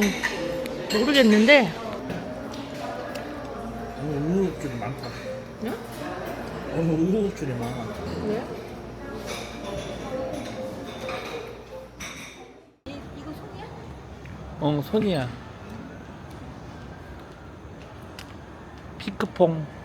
디저트는 모르겠는데 오늘 우유줄이 많다. 네? 오늘 우유줄이 많아. 왜? 이거 손이야? 어, 손이야. 피크퐁.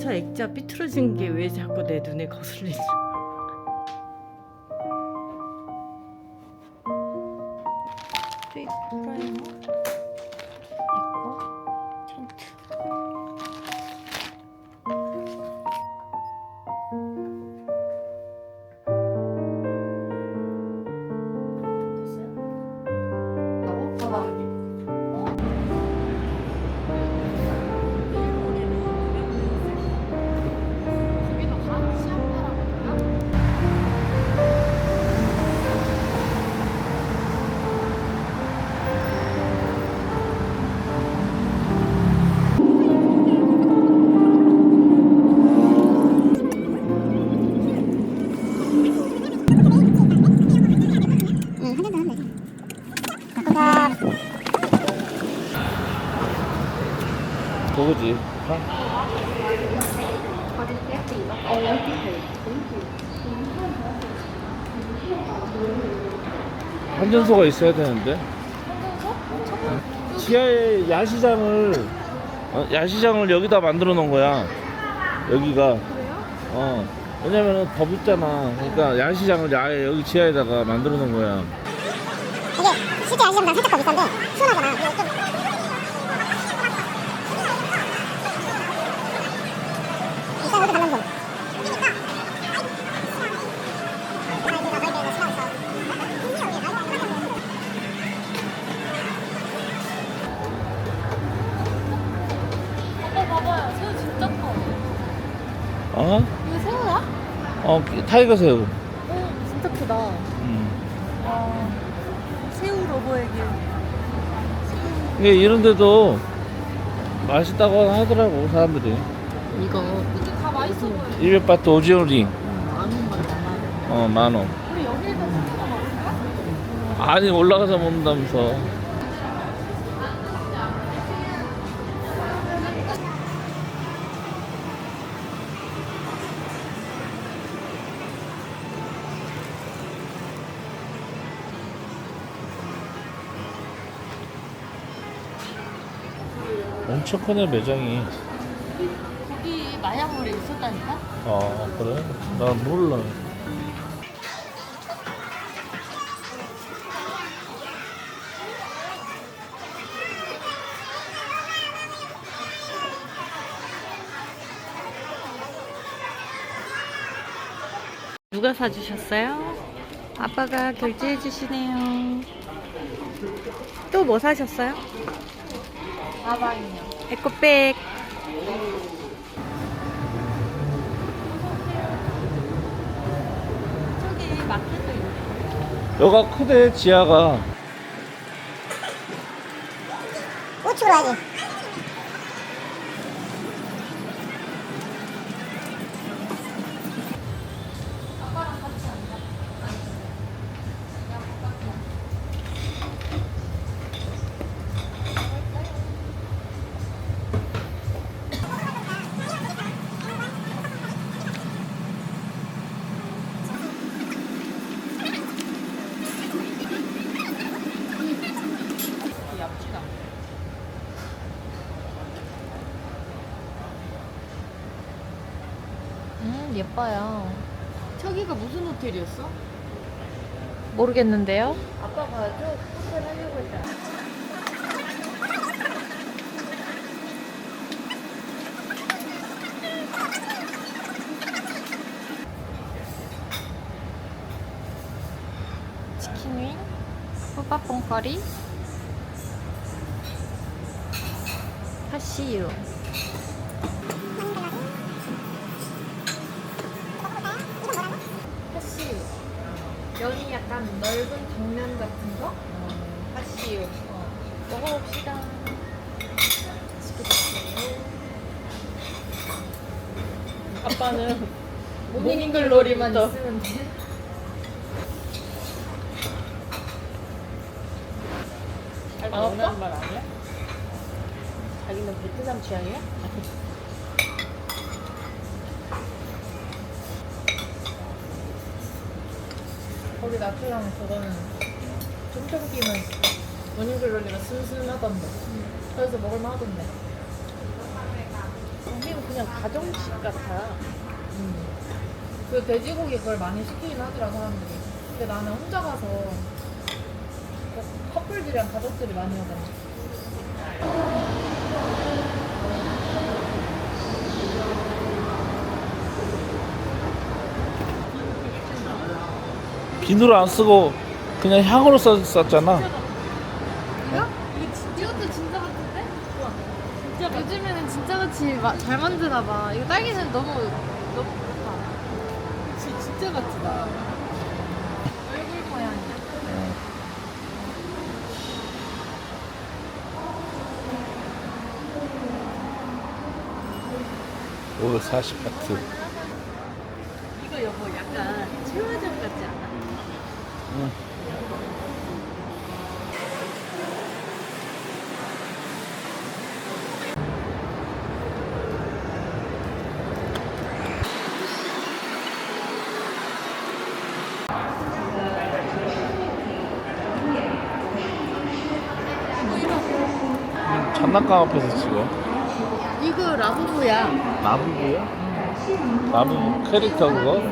근데 나는 차 액자 삐뚤어진 게 왜 자꾸 내 눈에 거슬리지 환전소가 있어야 되는데. 지하에 야시장을 어, 야시장을 여기다 만들어 놓은 거야. 여기가. 어. 왜냐면은 덥있잖아. 그러니까 야시장을 아예 여기 지하에다가 만들어 놓은 거야. 이게 실제 아시장보다 살짝 더 비싼데 시원하잖아. 이거 새우야? 어, 타이거 새우. 어 진짜 크다 음. 아 새우 로버에게 이게 이런 데도 맛있다고 하더라고, 사람들이. 이거 이게 다 맛있어 보여 200바트 오지오링. 만원 받아 어, 만 원. 우리 여기에다 새우가 먹을까? 아니, 올라가서 먹는다면서. 크네, 매장이. 거기 마약물에 있었다니까? 아, 그래? 나 몰라. 누가 사주셨어요? 아빠가 결제해 주시네요. 또 뭐 사셨어요? 가방이요. 에코백. 저기 마켓도 있네. 여가 크대, 지하가. 우측으로 가야지. 모르겠는데요? 아빠가 저 호텔 하려고 했잖아. 치킨 윙, 호밥봉커리, 파시유. 파시유. 넓은 당면 같은 거? 파시유. 어. 먹어봅시다. 아빠는 모닝글로리만 있으면 돼. 잘안 먹는 아파? 말 아니야? 자기는 베트남 취향이야? 거기 나트랑 저거는 쫀쫀기는 모닝글로리가 슴슴하던데. 그래서 먹을만 하던데. 우리는 그냥 가정식 같아. 그 돼지고기 그걸 많이 시키긴 하더라 사람들이. 근데 나는 혼자 가서 커플들이랑 가족들이 많이 오더라. 비누를 안 쓰고 그냥 향으로 써, 썼잖아. 이거? 이것도 진짜 같은데? 진짜 요즘에는 진짜 같이 마- 잘 만드나 봐. 이거 딸기는 너무 너무 좋다. 지- 진짜 같지 나. 얼굴 모양이야. 540 바트. 이거 여보 약간 체화점 같지 않아? 응. 장난감 앞에서 찍어. 이거 라부부야. 나부부야? 나부 캐릭터 그거?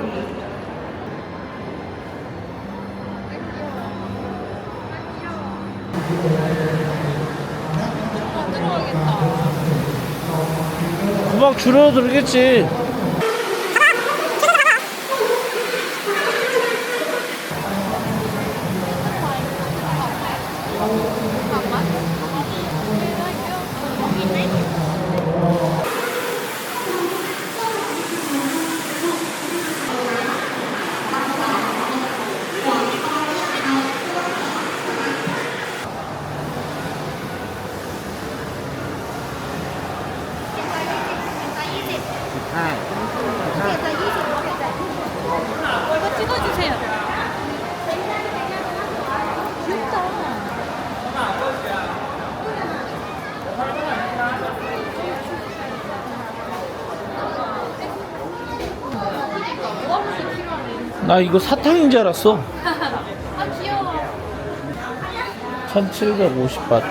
금방 줄어들겠지. 나 이거 사탕인 줄 알았어. 아 귀여워. 1750 바트.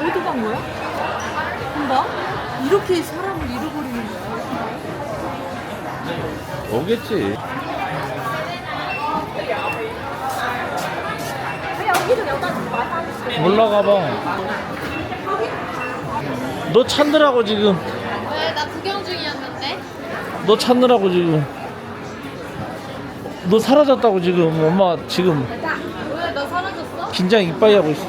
어디 간 거야? 봐? 이렇게 사람을 잃어버리는 거야. 오겠지. 올라가 봐. 너 찾느라고 지금. 왜 나 구경 중이었는데? 너 찾느라고 지금. 너 사라졌다고 지금. 엄마 지금 왜너 사라졌어? 긴장 이빠이 하고 있어.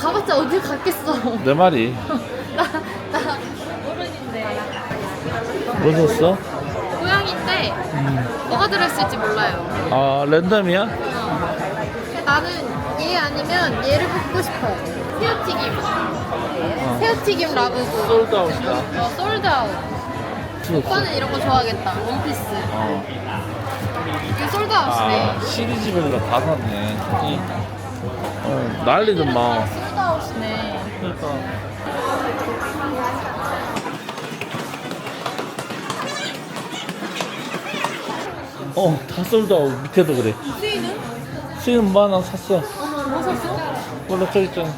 가봤자 어디 갔겠어. 내 말이. 나 나 어른인데 뭐 샀어? 고양인데 뭐가 들었을지 몰라요. 아 랜덤이야? 나는 얘 아니면 얘를 뽑고 싶어요. 새우튀김. 새우튀김 라브고. 솔드아웃이다. 어, 솔드아웃. 오빠는 이런 거 좋아하겠다. 원피스. 어. 이게 솔드아웃이네. 아 시리즈별로 다 샀네. 이, 어, 난리더만. 솔드아웃이네. 그러니까. 어, 다 솔드아웃. 밑에도 그래. 수인은 뭐 하나 샀어. 뭐 샀어? 몰라, 저기 있잖아.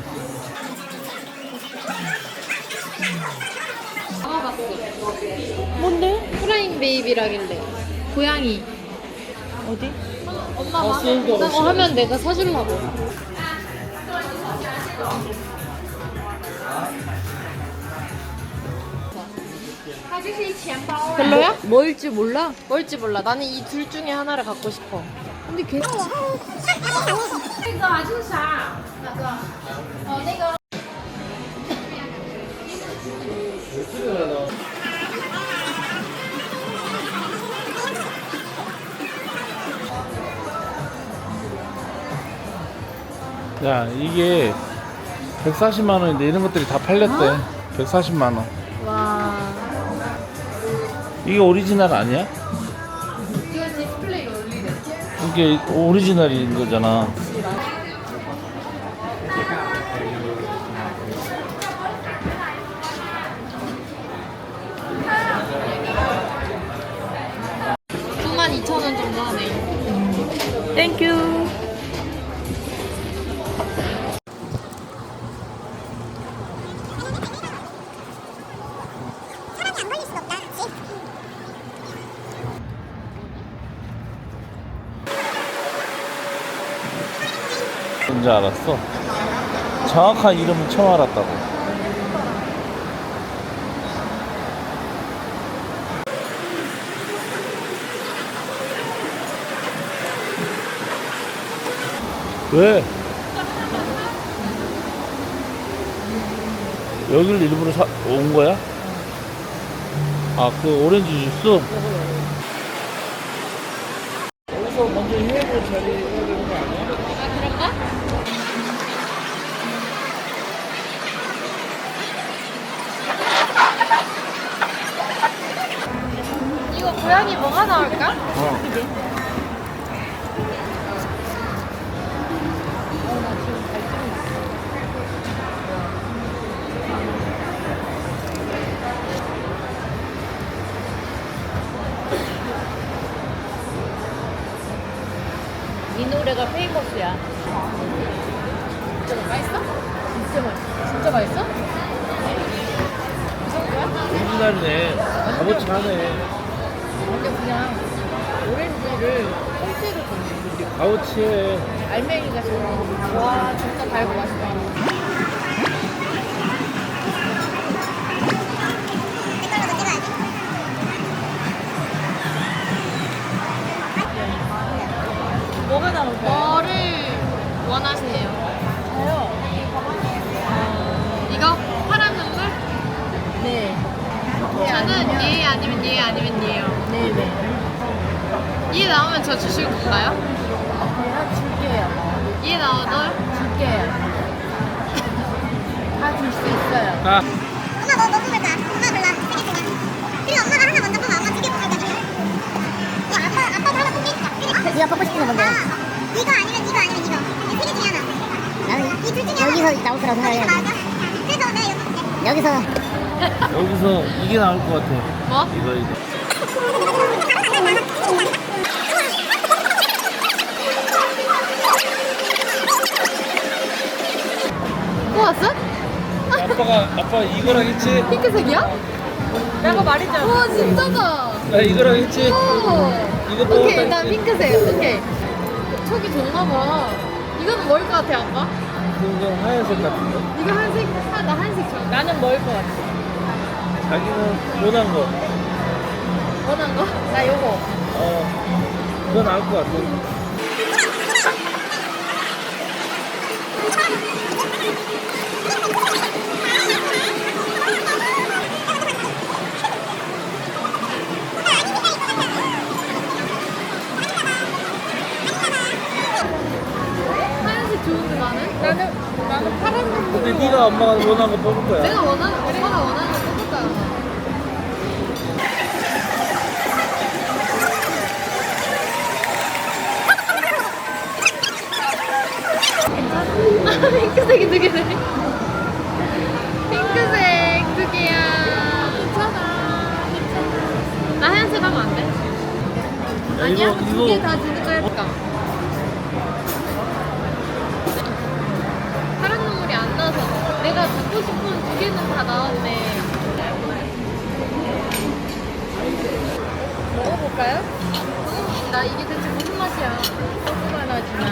뭔데? 프라잉 베이비라길래 고양이 어디? 엄마가 어, 쓰는 거나 어, 하면 내가 사주려고 별로야? 뭐일지 몰라? 뭘지 몰라 나는 이 둘 중에 하나를 갖고 싶어 근데 걔 야, 이게 140만 원인데 이런 것들이 다 팔렸대. 140만 원. 와 이게 오리지널 아니야? 이게 오리지널인 거잖아. 뭔지 알았어? 정확한 이름은 처음 알았다고. 왜? 여기를 일부러 사, 온 거야? 아, 그 오렌지 주스? 여기서 먼저 해외로 자리해야 되는 거 아니야? 아 그런가? 이거 고양이 뭐가 나올까? 어. 줬네 값어치해. 알맹이가 좋은 와 진짜 달고 맛있다. 뭐가 나올까요? 뭐를 원하세요? 저요 이거 파란 눈물? 네 저는 얘 아니면 얘 아니면 얘요. 네네 얘 나오면 저 주실 건가요? 얘 나와도 줄게요 다 줄 수 있어요 아, 엄마 뭐, 뭐 뽑을까? 엄마 골라. 세개 중에. 그리고 엄마가 하나 먼저 뽑아. 엄마 두개 뽑을까? 야, 아빠, 아빠도 하나 뽑을까? 그래. 네가 뽑고 싶은 거 뭔데? 아, 이거 아니면 이거 아니면 이거. 세개 중에 하나. 나는 이둘 중에 여기서 나올 거라고 생각해. 그래서 내가 이거 뽑을게. 여기서. 여기서 이게 나올 것 같아. 뭐? 이거, 이거. 뽑았어? 아빠가, 아빠 이거랑 했지? 핑크색이야? 내가 말했잖아 우와 진짜다. 나 이거랑 했지? 오. 이거 오케이 했지? 핑크색. 오케이. 촉이 좋나 봐. 이거는 뭐일 것 같아 아까? 이거 하얀색 같은데. 이거 한색 아, 나 한색 좋아. 나는 뭐일 것 같아? 자기는 원한 거. 원한 거? 나 요거 어. 그거 나올 것 같아. 근데 네가 엄마가 원한 거 뽑을 거야. 내가 원하는 엄마가 원하는 거 뽑을 거야. 괜찮아? 핑크색이 두 개네. 핑크색 두 개야. 괜찮아. 괜찮아. 나 하얀색 하면 안 돼? 야, 아니야? 이거, 두개 다 주니까 할 갖고 싶은 두 개는 다 나왔네. 먹어볼까요? 나 이게 대체 무슨 맛이야? 조금만 하지만.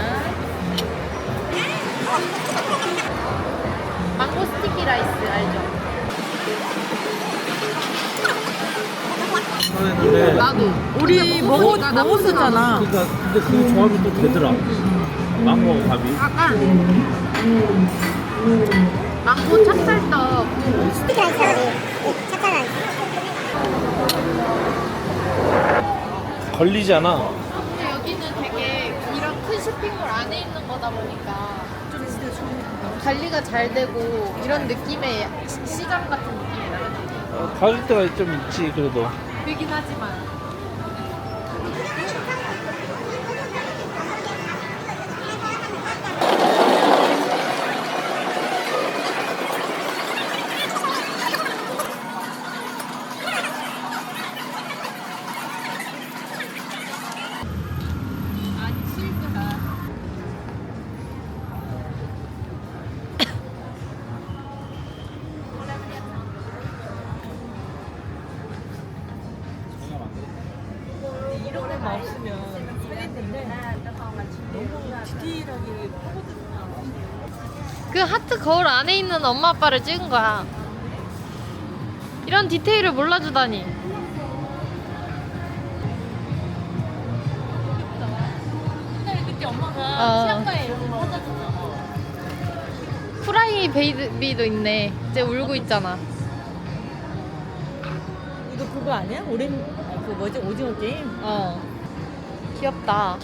망고 스티키 라이스 알죠? 근데 나도. 우리 먹어 나 나쁜 먹었었잖아. 그러니까 근데 그 조합이 또 되더라. 망고 밥이. 약간 망고 찹쌀떡 스티커 있어 우리 착한 걸리지 않아. 근데 여기는 되게 이런 큰 쇼핑몰 안에 있는 거다 보니까 좀 관리가 잘 되고 이런 느낌의 시- 시장 같은 느낌이 나요. 어, 가격대가 좀 있지 그래도. 그긴 하지만 그 하트 거울 안에 있는 엄마 아빠를 찍은 거야. 이런 디테일을 몰라주다니. 옛날에 그때 엄마가 어. 줬잖아. 프라이 베이비도 있네. 이제 울고 있잖아. 이거 그거 아니야? 오렌 아니, 그 뭐지 오징어 게임? 어. 귀엽다.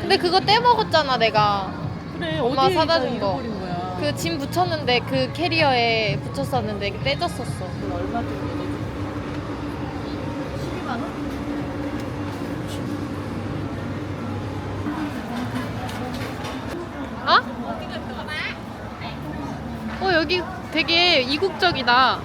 근데 그거 떼먹었잖아, 내가. 그래 엄마 사다 준 거. 잃어버린 거야? 그 짐 붙였는데 그 캐리어에 붙였었는데 떼졌었어. 그걸 얼마 주고 12만 원? 어? 어, 여기 되게 이국적이다.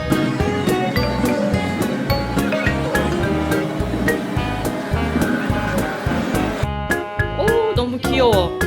오너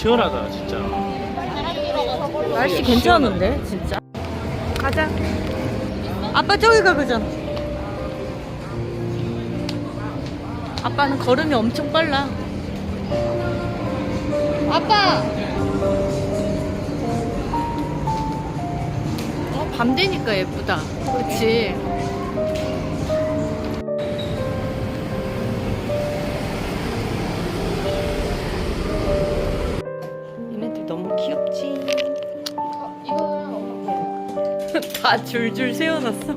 시원하다 진짜. 날씨 괜찮은데 진짜. 가자. 아빠 저기 가 그자. 아빠는 걸음이 엄청 빨라. 아빠! 어, 밤 되니까 예쁘다. 그치? 줄줄 세워놨어.